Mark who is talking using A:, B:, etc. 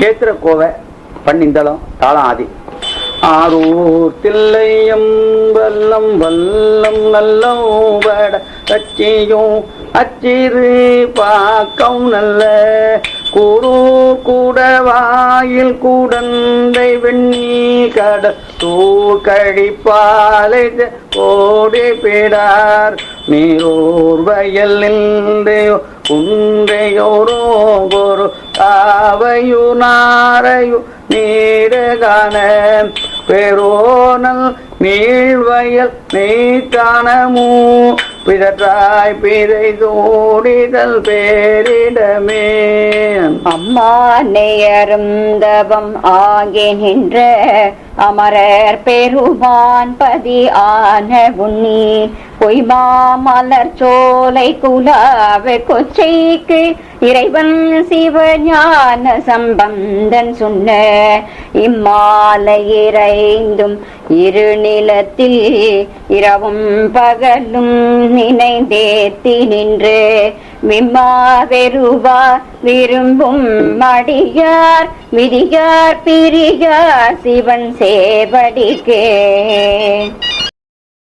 A: கேத்திர கோவை பன்னிந்தளம் தாளம் ஆதி ஆரூர் தில்லையம் வல்லம் வல்லம் நல்லம் வட அச்சிறு பாக்கம் நல்ல. கூரூர் கூட வாயில் கூடந்தை வெண்ணி கட தூள் கழிப்பாலை கோடி பிடார். நீரூர் வயல் நின்றையோ குன்றையோரோ ஒரு நாரையு நீடகான பெரோனல் நீழ்வயல் நீத்தானமூ பிதற்றாய் பிறை தோடிதல் பேரிடமே.
B: அம்மா நேயருந்தவம் ஆகி நின்ற அமரர் பெருமான் பதி ஆன உண்ணி பொய்மா மலர் சோலை குலாவை கொச்சைக்கு இறைவன் சிவஞான சம்பந்தன் சொன்ன இம்மாலை இறைந்தும் இருநிலத்தில் இரவும் பகலும் நினைந்தேத்தி நின்று விம்மா வெறுவா விரும்பும் மடியார் விதியார் பிரியார் சிவன் సేవడికే